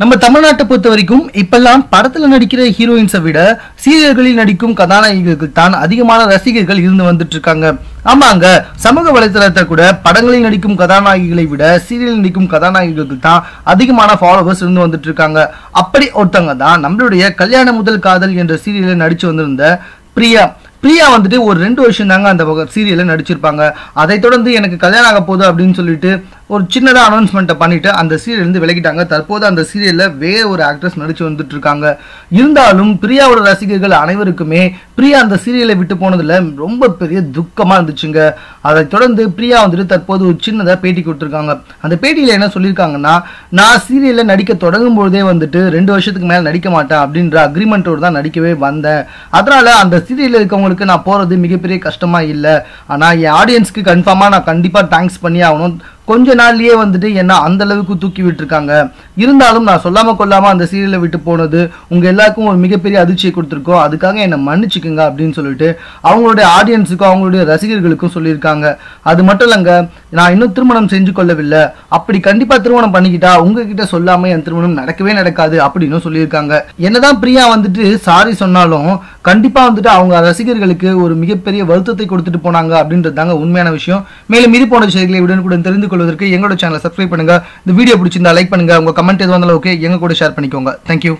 நம்ம தமிழ்நாட்டை பொறுத்த வரைக்கும் இப்பெல்லாம் படத்துல நடிக்கிற ஹீரோயின்ஸை விட சீரியல்களில் நடிக்கும் கதாநாயகிகளுக்கு தான் அதிகமான ரசிகர்கள் இருந்து வந்துட்டு இருக்காங்க ஆமாங்க சமூக வலைதளத்தை கூட படங்களில் நடிக்கும் கதாநாயகிகளை விட சீரியலில் நடிக்கும் கதாநாயகிகளுக்கு தான் அதிகமான ஃபாலோவர்ஸ் இருந்து வந்துட்டு இருக்காங்க அப்படி ஒருத்தவங்க தான் நம்மளுடைய கல்யாண முதல் காதல் என்ற சீரியலில் நடிச்சு வந்திருந்த பிரியா. பிரியா வந்துட்டு ஒரு ரெண்டு வருஷம் தாங்க அந்த சீரியல்ல நடிச்சிருப்பாங்க. அதை தொடர்ந்து எனக்கு கல்யாணம் ஆக போகுது அப்படின்னு சொல்லிட்டு ஒரு சின்னதாக அனௌன்ஸ்மெண்ட்டை பண்ணிட்டு அந்த சீரியல் விலகிட்டாங்க. தற்போது அந்த சீரியலில் வேற ஒரு ஆக்ட்ரஸ் நடிச்சு வந்துட்டு இருக்காங்க இருந்தாலும் பிரியாவோட ரசிகர்கள் அனைவருக்குமே பிரியா அந்த சீரியலை விட்டு போனதில் ரொம்ப பெரிய துக்கமாக இருந்துச்சுங்க. அதை தொடர்ந்து பிரியா வந்துட்டு தற்போது ஒரு சின்னதாக பேட்டி கொடுத்துருக்காங்க. அந்த பேட்டியில் என்ன சொல்லியிருக்காங்கன்னா நான் சீரியலில் நடிக்க தொடங்கும் பொழுதே வந்துட்டு ரெண்டு வருஷத்துக்கு மேலே நடிக்க மாட்டேன் அப்படின்ற அக்ரிமெண்ட்டோடு தான் நடிக்கவே வந்தேன். அதனால் அந்த சீரியலில் இருக்கவங்களுக்கு நான் போகிறது மிகப்பெரிய கஷ்டமாக இல்லை. ஆனால் என் ஆடியன்ஸ்க்கு கன்ஃபார்மாக நான் கண்டிப்பாக தேங்க்ஸ் பண்ணி ஆகணும். கொஞ்ச நாள்லயே வந்துட்டு என்ன அந்த அளவுக்கு தூக்கி விட்டுருக்காங்க. இருந்தாலும் நான் சொல்லாம கொள்ளாம அந்த சீரியலை விட்டு போனது உங்க எல்லாருக்கும் ஒரு மிகப்பெரிய அதிர்ச்சியை கொடுத்துருக்கோம் அதுக்காக என்னை மன்னிச்சுக்குங்க அப்படின்னு சொல்லிட்டு அவங்களுடைய ஆடியன்ஸுக்கும் அவங்களுடைய ரசிகர்களுக்கும் சொல்லியிருக்காங்க. அது மட்டும் இல்லைங்க நான் இன்னும் திருமணம் செஞ்சு கொள்ளவில்லை. அப்படி கண்டிப்பா திருமணம் பண்ணிக்கிட்டா உங்ககிட்ட சொல்லாம என் திருமணம் நடக்கவே நடக்காது அப்படின்னு சொல்லியிருக்காங்க. என்னதான் பிரியா வந்துட்டு சாரி சொன்னாலும் கண்டிப்பா வந்துட்டு அவங்க ரசிகர்களுக்கு ஒரு மிகப்பெரிய வருத்தத்தை கொடுத்துட்டு போனாங்க அப்படின்றது தாங்க உண்மையான விஷயம். மேலும் இது போன்ற செய்திகளை உடனுக்குடன் தெரிந்து கொள்வதற்கு எங்களோட சேனலை சப்ஸ்கிரைப் பண்ணுங்க. இந்த வீடியோ பிடிச்சிருந்தா லைக் பண்ணுங்க. உங்க கமெண்ட் எதுவும் இருந்தாலும் ஓகே எங்க கூட ஷேர் பண்ணிக்கோங்க. தேங்க்யூ